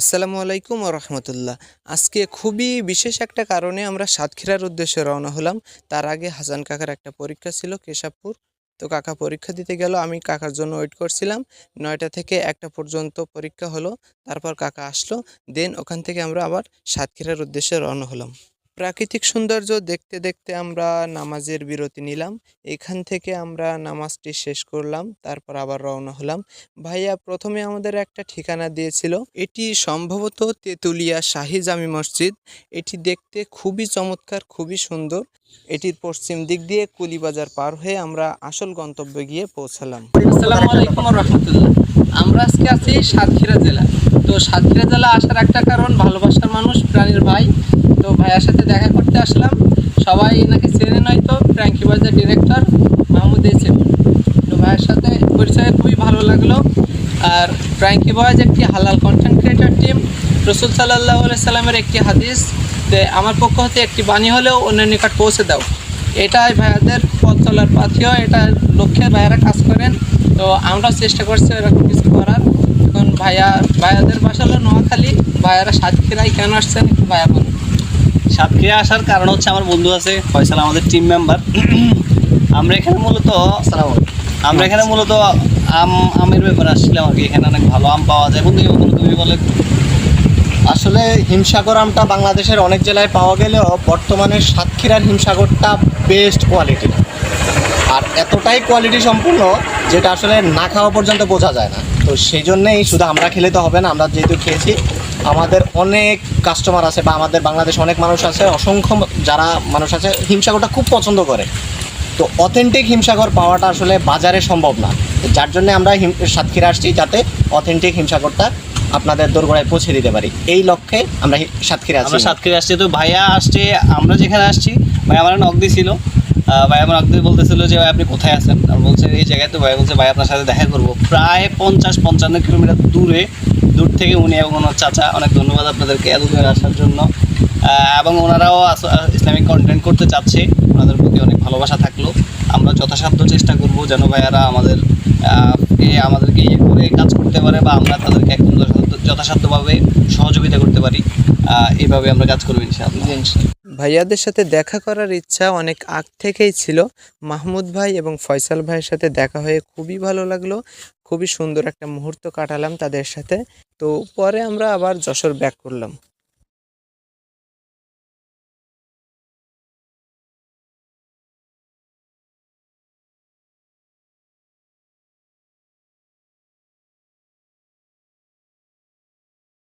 আসসালামু আলাইকুম রহমতুল্লাহ। আজকে খুবই বিশেষ একটা কারণে আমরা সাতক্ষীরার উদ্দেশ্যে রওনা হলাম। তার আগে হাসান কাকার একটা পরীক্ষা ছিল কেশবপুর। তো কাকা পরীক্ষা দিতে গেল, আমি কাকার জন্য ওয়েট করছিলাম। নয়টা থেকে একটা পর্যন্ত পরীক্ষা হলো, তারপর কাকা আসলো। দেন ওখান থেকে আমরা আবার সাতক্ষীরার উদ্দেশ্যে রওনা হলাম। প্রাকৃতিক সৌন্দর্য দেখতে দেখতে আমরা নামাজের বিরতি নিলাম। এখান থেকে আমরা নামাজটি শেষ করলাম, তারপর আবার রওনা হলাম। ভাইয়া, প্রথমে আমাদের একটা ঠিকানা দিয়েছিল। এটি সম্ভবত তেঁতুলিয়া শাহি জামি মসজিদ। এটি দেখতে খুবই চমৎকার, খুবই সুন্দর। এটির পশ্চিম দিক দিয়ে কুলিবাজার পার হয়ে আমরা আসল গন্তব্যে গিয়ে পৌঁছালাম। আমরা আজকে আছি সাতক্ষীরা জেলা। তো সাতক্ষীরা জেলা আসার একটা কারণ, ভালোবাসার মানুষ, প্রাণীর ভাই। তো ভাইয়ার সাথে দেখা করতে আসলাম। সবাই নাকি চেনে নয়তো প্র্যাঙ্কি বাজার ডিরেক্টর মাহমুদ এসেন তো ভাইয়ের সাথে পরিচয় খুবই ভালো লাগল। আর প্র্যাঙ্কি বয়েজ একটি হালাল কন্টেন্ট ক্রিয়েটর টিম রসুল সাল্লাহ সাল্লামের একটি হাদিস। যে আমার পক্ষ হতে একটি বাণী হলেও অন্যের নিকট পৌঁছে দাও। এটাই ভাইয়াদের পথ চলার পাথিও এটা লক্ষ্যে ভাইয়ারা কাজ করেন। তো আমরাও চেষ্টা করছি এরকম কিছু করার। ভাইয়া ভাইয়াদের বাসা হলো নোয়াখালী। ভাইয়ারা সাতক্ষীরায় কেন আসছেন ভাইয়া বলুন। সাতক্ষীরা আসার কারণ হচ্ছে আমার বন্ধু আছে ফয়সাল আমাদের টিম মেম্বার আমরা এখানে মূলত আমরা এখানে মূলত আম আমের ব্যাপারে আসছিলাম আর কি এখানে অনেক ভালো আম পাওয়া যায়। বন্ধু তুমি বলে। আসলে হিমসাগর আমটা বাংলাদেশের অনেক জেলায় পাওয়া গেলেও বর্তমানে সাতক্ষীরার হিমসাগরটা বেস্ট কোয়ালিটির আর এতটাই কোয়ালিটি সম্পূর্ণ যেটা আসলে না খাওয়া পর্যন্ত বোঝা যায় না। তো সেই জন্যেই শুধু আমরা খেলে তো হবে না, আমরা যেহেতু খেয়েছি, আমাদের অনেক কাস্টমার আছে বা আমাদের বাংলাদেশে অনেক মানুষ আছে, অসংখ্য যারা মানুষ আছে, হিমসাগরটা খুব পছন্দ করে। তো অথেন্টিক হিমসাগর পাওয়াটা আসলে বাজারে সম্ভব না। যার জন্য আমরা হিম, সাতক্ষীরা আসছি যাতে অথেন্টিক হিমসাগরটা আপনাদের দোরগোড়ায় পৌঁছে দিতে পারি। এই লক্ষ্যে আমরা সাতক্ষীরা আসছি সাতক্ষীরা আসছি। তো ভাইয়া আসছে, আমরা যেখানে আসছি, ভাইয়া আমার নক দিছিল। ভাই আমার দিয়ে বলতেছিল যে, ভাই, আপনি কোথায় আছেন? আর বলছে, এই জায়গায় তো ভাই। বলছে, ভাই, আপনার সাথে দেখা করব। প্রায় পঞ্চাশ, পঞ্চান্ন কিলোমিটার দূরে, দূর থেকে উনি এবং ওনার চাচা, অনেক ধন্যবাদ আপনাদেরকে এত দূরে আসার জন্য। এবং ওনারাও ইসলামিক কন্টেন্ট করতে চাচ্ছে। ওনাদের প্রতি অনেক ভালোবাসা থাকল। আমরা যথাসাধ্য চেষ্টা করব যেন ভাইয়ারা আমাদের আমাদেরকে ইয়ে করে কাজ করতে পারে বা আমরা তাদেরকে একদম যথাসাধ্যভাবে সহযোগিতা করতে পারি। এইভাবে আমরা কাজ করব ইনশাআল্লাহ। ভাইয়াদের সাথে দেখা করার ইচ্ছা অনেক আগ থেকেই ছিল। মাহমুদ ভাই এবং ফয়সাল ভাইয়ের সাথে দেখা হয়ে খুবই ভালো লাগল। খুবই সুন্দর একটা মুহূর্ত কাটালাম তাদের সাথে। তো পরে আমরা আবার যশোর ব্যাক করলাম।